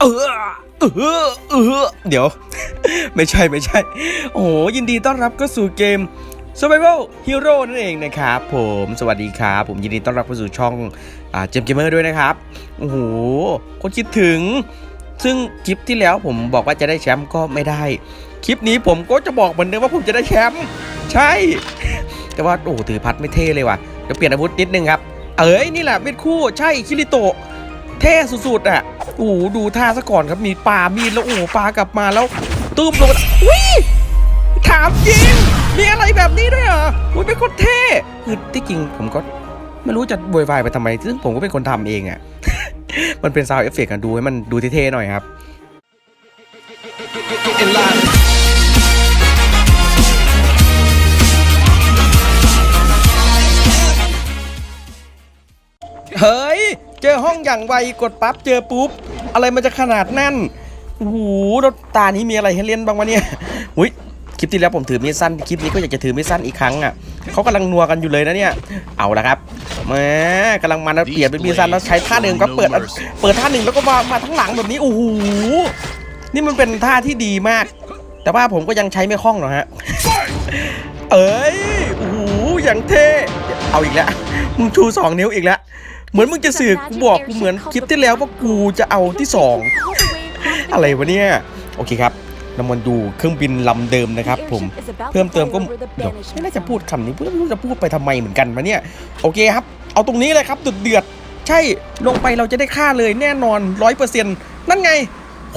เออเออเออเดี๋ยว ไม่ใช่ไม่ใช่ โอ้โหยินดีต้อนรับเข้าสู่เกม Survival Hero นั่นเองนะครับผมสวัสดีครับ ผมยินดีต้อนรับเข้าสู่ช่องเจมเกมเมอร์ด้วยนะครับ โอ้โหคนคิดถึง ซึ่งคลิปที่แล้วผมบอกว่าจะได้แชมป์ก็ไม่ได้ คลิปนี้ผมก็จะบอกเหมือนเดิมว่าผมจะได้แชมป์ใช่ แต่ว่าโอ้ถือพัดไม่เท่เลยว่ะเดี๋ยวเปลี่ยนอาวุธนิดนึงครับ เอ้ยนี่แหละเป็นคู่ใช่คิริโตะ เท่สุดๆอะโอ้โหดูท่าซะก่อนครับมีปลามีดแล้วโอ้โหปลากลับมาแล้วตุ้มลงอุ้ยถามจริงมีอะไรแบบนี้ด้วยเหรออุ้ยเป็นคนเท่คือที่จริงผมก็ไม่รู้จะโวยวายไปทำไม ซึ่งผมก็เป็นคนทำเองอะ มันเป็นซาวเอฟเฟกต์กันดูให้มันดูเท่ๆหน่อยครับเฮ้ย เจอห้องอย่างไวกดปั๊บเจอปุ๊บ อะไรมันจะขนาดนั่นโอ้โหรถตานี้มีอะไรให้เล่นบ้างวะเนี่ยอุ้ยคลิปที่แล้วผมถือมีดสั้นคลิปนี้ก็อยากจะถือมีดสั้นอีกครั้งอะเขากำลังนัวกันอยู่เลยนะเนี่ยเอาละครับแหมกำลังมันแล้วเปลี่ยนเป็นมีดสั้นแล้วใช้ท่าเดิมก็เปิดเปิดท่าหนึ่งแล้วก็มามาทั้งหลังแบบนี้โอ้โหนี่มันเป็นท่าที่ดีมาก แต่ว่าผมก็ยังใช้ไม่คล่องหรอกฮะเอ้ยโอ้โหอย่างเท่เอาอีกแล้วมึงชูสองนิ้วอีกแล้ว เหมือนมึงจะสื่อกูบอกกูเหมือนคลิปที่แล้วว่ากูจะเอาที่สองอะไรวะเนี่ยโอเคครับเรามาดูเครื่องบินลำเดิมนะครับ ผมเพิ่มเติมก็เดี๋ยวไม่น่าจะพูดคำนี้ไม่รู้จะพูดไปทำไมเหมือนกันวะเนี่ยโอเคครับ เอาตรงนี้เลยครับดุเดือดใช่ลงไปเราจะได้ค่าเลยแน่นอนร้อยเปอร์เซ็นต์นั่นไง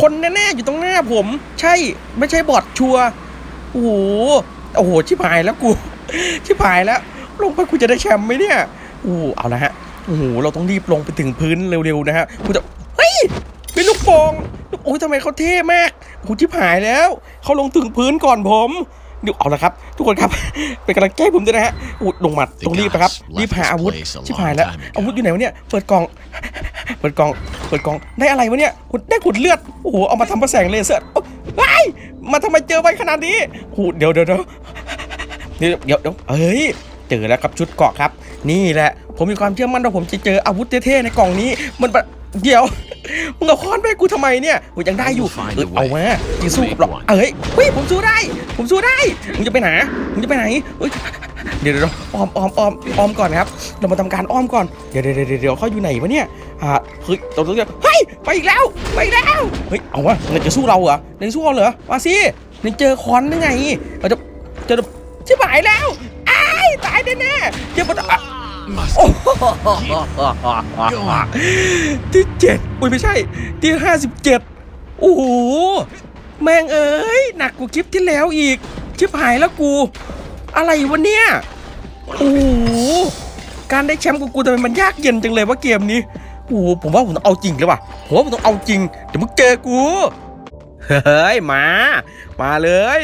คนแน่ๆอยู่ตรงหน้าผม ใช่ไม่ใช่บอทชัวโอ้โหโอ้โหชิบหายแล้วกูชิบหายแล้ว ลงไปกูจะได้แชมป์ไหมเนี่ยโอ้เอาละฮะ โอ้โหเราต้องรีบลงไปถึงพื้นเร็วๆนะฮะกูจะเฮ้ยเป็นลูกโป่งโอ้ยทำไมเขาเท่มากโอ้โหชิบหายแล้วเขาลงถึงพื้นก่อนผมเดี๋ยวเอาละครับ ทุกคนครับ เป็นกำลังใจให้ผมด้วยนะฮะอุดลงมาต้องรีบนะครับรีบหาอาวุธชิบหายแล้วอาวุธอยู่ไหนวะเนี่ยเปิดกล่องเปิดกล่องเปิดกล่องได้อะไรวะเนี่ยขุดได้ขุดเลือดโอ้โหเอามาทำประแสงเลเซอร์โอ้เฮ้ยมาทำไมเจอไวขนาดนี้โอ้โหเดี๋ยวเดี๋ยวเดี๋ยวเดี๋ยวเดี๋ยวเดี๋ยวเฮ้ยเจอแล้วครับชุดเกราะครับ นี่แหละ ผมมีความเชื่อมั่นว่าผมจะเจออาวุธเท่ๆในกล่องนี้ มันแบบเดี๋ยวมึงเอาค้อนไปให้กูทำไมเนี่ยกูยังได้อยู่เออเอามาจะสู้กับเราเอ้ยเฮ้ยผมสู้ได้ ผมสู้ได้มึงจะไปไหนมึงจะไปไหนเฮ้ยเดี๋ยวเดี๋ยวอ้อมอ้อมอ้อมอ้อมก่อนนะครับ เรามาทำการอ้อมก่อน เดี๋ยวเดี๋ยวเดี๋ยวเดี๋ยวเขาอยู่ไหนวะเนี่ย อ่า เฮ้ยตรงนี้เฮ้ย ไปอีกแล้ว ไปอีกแล้ว เฮ้ย เอาวะเนี่ยจะสู้เราเหรอเนี่ยจะสู้เราเหรอ มาสิเนี่ยเจอคอนได้ไงเราจะเจอชิบหายแล้วอ้าย ตายแน่ๆเจอปะอะโอ้โหที่เจ็ดอุ้ยไม่ใช่ที่ห้าสิบเจ็ดโอ้โหแม่งเอ้ยหนักกว่าคลิปที่แล้วอีกชิบหายแล้วกู อะไรวะเนี่ยโอ้โหการได้แชมป์กูกูทำไมมันยากเย็นจังเลยว่าเกมนี้โอ้โหผมว่าผมต้องเอาจริงเลยว่ะผมว่าผมต้องเอาจริงเดี๋ยวมึงเจอกูเฮ้ยมา มาเลย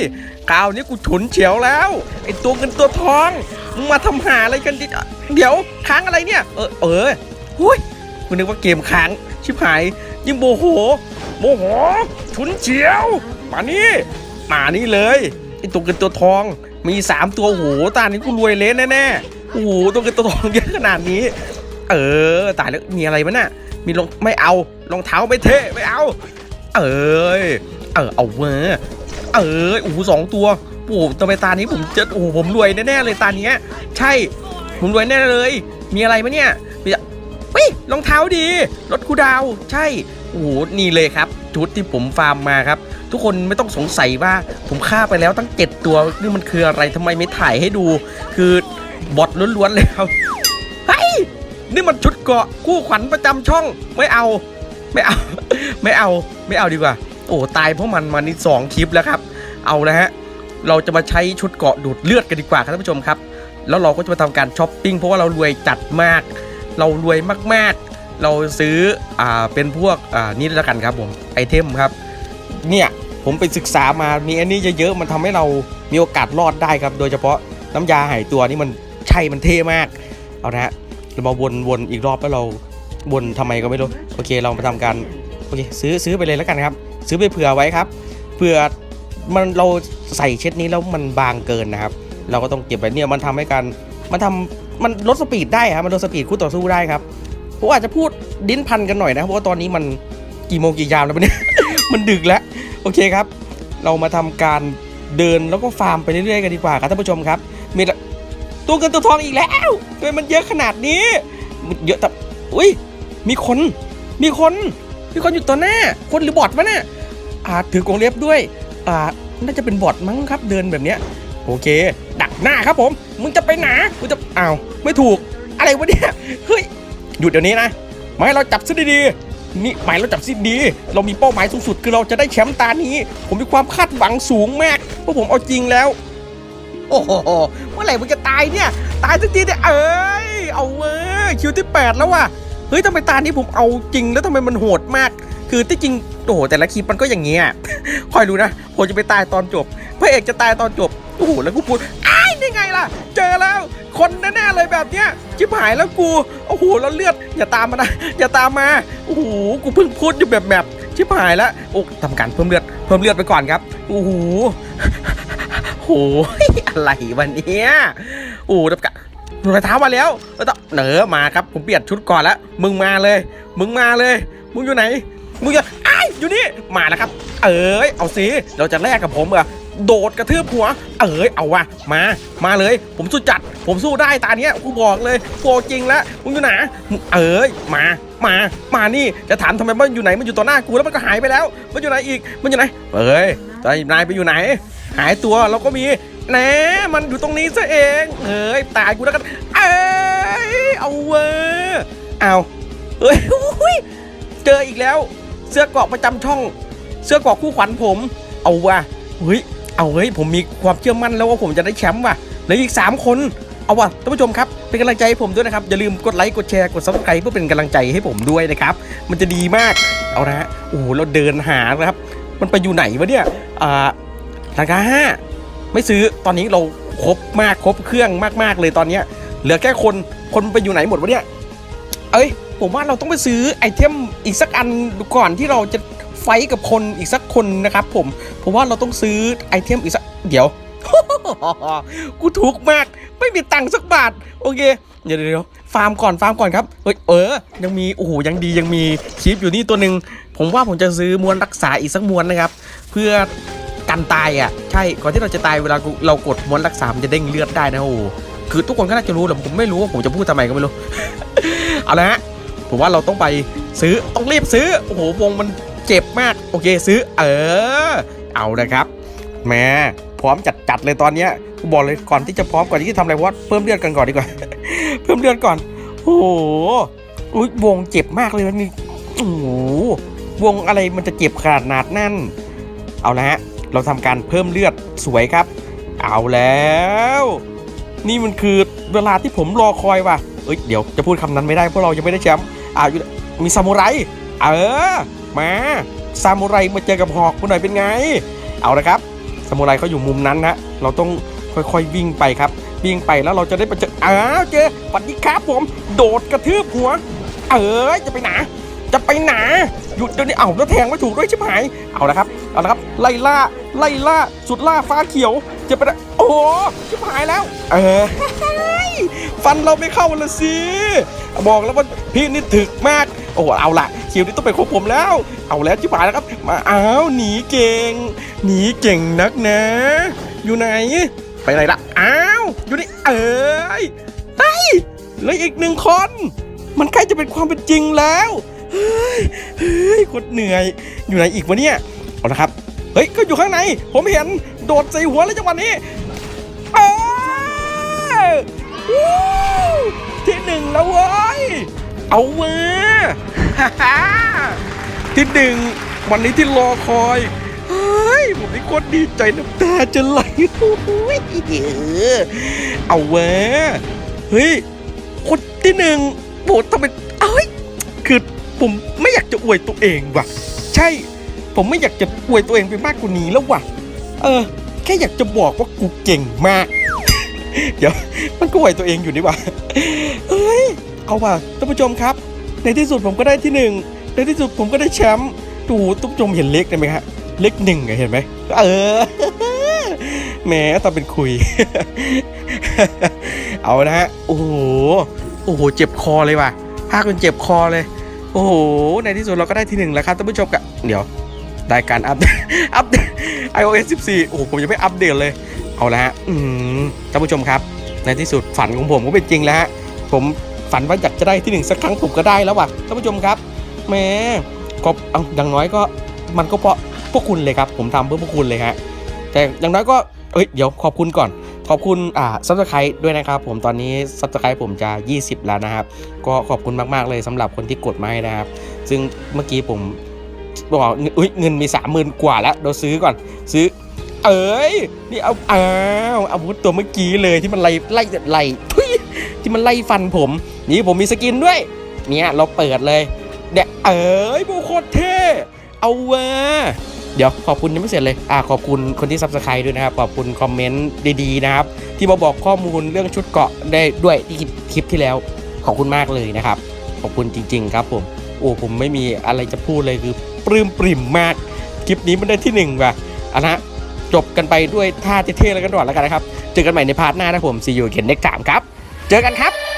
คราวนี้กูฉุนเฉียวแล้วไอตัวเงินตัวทอง มาทำหาอะไรกันดิเดี๋ยวค้างอะไรเนี่ย เออเออหุ้ยกูนึกว่าเกมค้าง ชิบหาย ยิ่งโมโห โมโหฉุนเฉียว มานี่มานี่เลยไอตัวเงินตัวทองมีสามตัวโหตานี้กูรวยเละแน่ๆโอ้โหตัวเงินตัวทองเยอะขนาดนี้ เออตายแล้วมีอะไรมั้ยน่ะ มีรองไม่เอารองเท้าไม่เทไม่เอา เอ้ยเออเอาเว้ยเอ้ยโอ้โหสองตัว โอ้โหทำไมตานี้ผมจะโอ้โหผมรวยแน่ๆเลยตาเนี้ย ใช่ผมรวยแน่เลย มีอะไรมะเนี่ยมีเฮ้ยรองเท้าดี รถคูดาว ใช่โอ้โหนี่เลยครับ ชุดที่ผมฟาร์มมาครับ ทุกคนไม่ต้องสงสัยว่าผมฆ่าไปแล้วตั้งเจ็ดตัวนี่มันคืออะไรทำไมไม่ถ่ายให้ดู คือบอทล้วนๆเลยครับเฮ้ยนี่มันชุดเกาะคู่ขวัญประจำช่องไม่เอา ไม่เอา ไม่เอา ไม่เอาดีกว่า โอ้ตายเพราะมันมานี่สองคลิปแล้วครับ เอาและฮะ เราจะมาใช้ชุดเกาะดูดเลือดกันดีกว่าครับท่านผู้ชมครับ แล้วเราก็จะมาทำการช้อปปิ้งเพราะว่าเรารวยจัดมาก เรารวยมากๆ เราซื้ออ่าเป็นพวกอ่านี่แล้วกันครับผมไอเทมครับ เนี่ยผมไปศึกษามามีอันนี้เยอะๆมันทำให้เรามีโอกาสรอดได้ครับ โดยเฉพาะน้ำยาหายตัวนี่มันใช่มันเท่มาก เอานะฮะเรามาวนวนอีกรอบแล้วเราวนทำไมก็ไม่รู้โอเคเรามาทำการโอเคซื้อซื้อไปเลยแล้วกันครับ ซื้อไปเผื่อไว้ครับเผื่อ มันเราใส่เช็ดนี้แล้วมันบางเกินนะครับ เราก็ต้องเก็บไว้เนี่ยมันทำให้การมันทำมันลดสปีดได้ครับมันลดสปีดคู่ต่อสู้ได้ครับผมอาจจะพูดดิ้นพันกันหน่อยนะเพราะว่าตอนนี้มันกี่โมงกี่ยามแล้วเนี่ยมันดึกแล้วโอเคครับ เรามาทำการเดินแล้วก็ฟาร์มไปเรื่อยๆกันดีกว่าครับท่านผู้ชมครับ มีลตัวเงินตัวทองอีกแล้วทำไมมันเยอะขนาดนี้มันเยอะแต่อุ้ยมีคน มีคน มีคนอยู่ต่อหน้า คนหรือบอทวะเนี่ยอ่าถือกรงเล็บด้วย อ่าน่าจะเป็นบอทมั้งครับเดินแบบเนี้ยโอเค ดักหน้าครับผม มึงจะไปไหนมึงจะอ้าวไม่ถูกอะไรวะเนี่ยเฮ้ยหยุดเดี๋ยวนี้นะไม่ให้เราจับซิดีๆนี่หมายเราจับซิดี เรามีเป้าหมายสูงสุดคือเราจะได้แชมป์ตานี้ ผมมีความคาดหวังสูงมากเพราะผมเอาจริงแล้ว โอ้โหเมื่อไหร่มึงจะตายเนี่ย ตายสักทีเนี่ยเอ้ยเอาเว้ยคิวที่ 8 แล้วว่ะเฮ้ยทำไมตานี้ผมเอาจริงแล้วทำไมมันโหดมาก คือที่จริงโอ้โหแต่ละคลิปมันก็อย่างเงี้ยคอยดูนะผมจะไปตายตอนจบพระเอกจะตายตอนจบโอ้โหแล้วกูพูดอ้ายนี่ไงล่ะ เจอแล้ว คนแน่ๆเลยแบบเนี้ยชิบหายแล้วกูโอ้โหแล้วเลือดอย่าตามมานะอย่าตามมาโอ้โหกูเพิ่งพูดอยู่แบบแบบชิบหายแล้วโอ้ทำการเพิ่มเลือดเพิ่มเลือดไปก่อนครับโอ้โหโหอะไรวันนี้โอ้ดับกะรอยเท้ามาแล้วแล้วต้อเหนอมาครับผมเปลี่ยนชุดก่อนแล้วมึงมาเลย มึงมาเลย มึงอยู่ไหน มึงอยู่ไอ้อยู่นี่ มาแล้วครับ เอ้ยเอาสิเราจะแลกกับผมเหรอโดดกระทืบหัว เอ้ยเอาวะมา มาเลย ผมสู้จัด ผมสู้ได้ตาเนี้ยกูบอกเลยโกจริงแล้วมึงอยู่ไหนเอ้ยมา มา มานี่จะถามทำไมมันอยู่ไหนมันอยู่ต่อหน้ากูแล้วมันก็หายไปแล้ว มันอยู่ไหนอีกมันอยู่ไหนเอ้ยตอนนายไปอยู่ไหน หายตัวเราก็มีแหนมันอยู่ตรงนี้ซะเองเฮ้ยตายกูแล้วกันเอ้ยเอาเว้ยเอาเฮ้ยเจออีกแล้ว เสื้อเกราะประจำช่อง เสื้อเกราะคู่ขวัญผม เอาว่ะเฮ้ยเอาเฮ้ยผมมีความเชื่อมั่นแล้วว่าผมจะได้แชมป์ว่ะเหลืออีก 3 คนเอาว่ะท่านผู้ชมครับเป็นกำลังใจให้ผมด้วยนะครับ อย่าลืมกดไลค์กดแชร์กดซับสไครป์เพื่อเป็นกำลังใจให้ผมด้วยนะครับ มันจะดีมากเอานะฮะโอ้โหเราเดินหานะครับ มันไปอยู่ไหนวะเนี่ยอ่าราคาห้าไม่ซื้อตอนนี้เราครบมากครบเครื่องมากๆเลยตอนเนี้ยเหลือแค่คนคนไปอยู่ไหนหมดวะเนี่ยเอ้ย ผมว่าเราต้องไปซื้อไอเทมอีกสักอันก่อนที่เราจะไฟกับคนอีกสักคนนะครับผมผมว่าเราต้องซื้อไอเทมอีกสักเดี๋ยวกูถูกมากไม่มีตังค์สักบาท โอเค เดี๋ยวเดี๋ยวฟาร์มก่อนฟาร์มก่อนครับเฮ้ยเออ ยังมีโอ้โหยังดียังมีชิปอยู่นี่ตัวหนึ่งผมว่าผมจะซื้อมวลรักษาอีกสักมวลนะครับ เพื่อกันตายอะใช่ก่อนที่เราจะตายเวลาเรากดมวลรักษามันจะเด้งเลือดได้นะโอ้คือทุกคนก็น่าจะรู้แหละผมไม่รู้ว่าผมจะพูดทำไมก็ไม่รู้ เอาละฮะ ผมว่าเราต้องไปซื้อต้องรีบซื้อโอ้โหวงมันเจ็บมากโอเคซื้อเออ เอานะครับแม่พร้อมจัดจัดเลยตอนเนี้ยกูบอกเลยก่อนที่จะพร้อมก่อนที่จะทำอะไรเพราะว่าเพิ่มเลือดกันก่อนดีกว่า เพิ่มเลือดก่อนโอ้โหอุ๊ยวงเจ็บมากเลยวันนี้โอ้โหวงอะไรมันจะเจ็บขนาดนั้นเอาละฮะเราทำการเพิ่มเลือดสวยครับ เอาแล้ว นี่มันคือเวลาที่ผมรอคอยว่ะเอ้ยเดี๋ยวจะพูดคำนั้นไม่ได้เพราะเรายังไม่ได้แชมป์ อ่าอยู่มีซามูไร เออ มาซามูไรมาเจอกับหอกคุณหน่อยเป็นไง เอาละครับซามูไรเขาอยู่มุมนั้นนะเราต้องค่อยๆวิ่งไปครับ วิ่งไปแล้วเราจะได้ไปเจออ้าวเจอสวัสดีครับผม โดดกระทืบหัว เอ้ยจะไปไหนจะไปไหนหยุดเดี๋ยวนี้เอาแล้วแทงไม่ถูกด้วยชิบหายเอาละครับ เอาละครับ ไล่ล่า ไล่ล่า สุดล่าฟ้าเขียว จะไปไหน โอ้โห ชิบหายแล้ว เออ ฟันเราไม่เข้าเลยสิ บอกแล้วว่าพี่นี่ถึกมาก โอ้โห เอาละคิวนี้ต้องเป็นของผมแล้ว เอาแล้วชิบหายแล้วครับ มาอ้าวหนีเก่ง หนีเก่งนักนะ อยู่ไหน ไปไหนละอ้าว อยู่นี่ เอ้ยเฮ้ยเหลืออีกหนึ่งคน มันใกล้จะเป็นความเป็นจริงแล้วเฮ้ยเฮ้ยโคตรเหนื่อย อยู่ไหนอีกวะเนี่ย เอาละครับ เฮ้ย ก็อยู่ข้างใน ผมเห็น โดดใส่หัวแล้วจังหวะนี้ ที่หนึ่งแล้วเว้ย เอาเว้ยที่หนึ่งวันนี้ที่รอคอยเฮ้ยผมนี่โคตรดีใจน้ำตาจะไหลโอ้ยเอาเว้ยเฮ้ยคนที่หนึ่งโบทำเป็นเอ้ยคือผมไม่อยากจะอวยตัวเองว่ะ ใช่ ผมไม่อยากจะอวยตัวเองไปมากกว่านี้แล้วว่ะ เออ แค่อยากจะบอกว่ากูเก่งมาก เดี๋ยวมันก็อวตัวเองอยู่นี่ว่ะเอ้ย เอาว่ะท่านผู้ชมครับ ในที่สุดผมก็ได้ที่หนึ่งในที่สุดผมก็ได้แชมป์ดูท่านผู้ชมเห็นเล็กได้ไหมฮะเล็กหนึ่งเห็นไหมเออแหมตอนเป็นคุย เอานะฮะโอ้โหโอ้โหเจ็บคอเลยว่ะภาคมันเจ็บคอเลย โอ้โห ในที่สุดเราก็ได้ที่หนึ่งแล้วครับท่านผู้ชมกับเดี๋ยวได้การอัปอัปเดต iOS 14 โอ้โหผมยังไม่อัปเดตเลย เอาละฮะท่านผู้ชมครับ ในที่สุดฝันของผมก็เป็นจริงแล้วฮะผมฝันว่าอยากจะได้ที่หนึ่งสักครั้งผมก็ได้แล้วว่ะท่านผู้ชมครับแหม่ก็เอาอย่างน้อยก็มันก็เพราะพวกคุณเลยครับ ผมทำเพื่อพวกคุณเลยฮะแต่อย่างน้อยก็เอ้ยเดี๋ยวขอบคุณก่อน ขอบคุณอ่าซับสไครต์ด้วยนะครับผมตอนนี้ซับสไครต์ผมจะ 20 แล้วนะครับ ก็ขอบคุณมากๆเลยสำหรับคนที่กดมาให้นะครับ ซึ่งเมื่อกี้ผมบอกเงินมี 30,000 กว่าแล้วเราซื้อก่อนซื้อ เอ้ยนี่เอาอ้าวอาวุธตัวเมื่อกี้เลยที่มันไล่ไล่ไล่ทุยที่มันไล่ฟันผม นี่ผมมีสกินด้วย เนี่ยเราเปิดเลยเดี๋ยเอ้ยโบโคตรเท่เอาวะเดี๋ยวขอบคุณยังไม่เสร็จเลย อ่าขอบคุณคนที่ซับสไครต์ด้วยนะครับ ขอบคุณคอมเมนต์ดีๆนะครับ ที่มาบอกข้อมูลเรื่องชุดเกาะได้ด้วยที่คลิปคลิปที่แล้ว ขอบคุณมากเลยนะครับ ขอบคุณจริง ๆ ครับผม โอ้ผมไม่มีอะไรจะพูดเลยคือปลื้มปริ่มมาก คลิปนี้มันได้ที่หนึ่งว่ะอันนะ จบกันไปด้วยท่าเท่ๆแล้วกันก่อนแล้วกันนะครับ เจอกันใหม่ในพาร์ทหน้านะผม see you again next time ครับ เจอกันครับ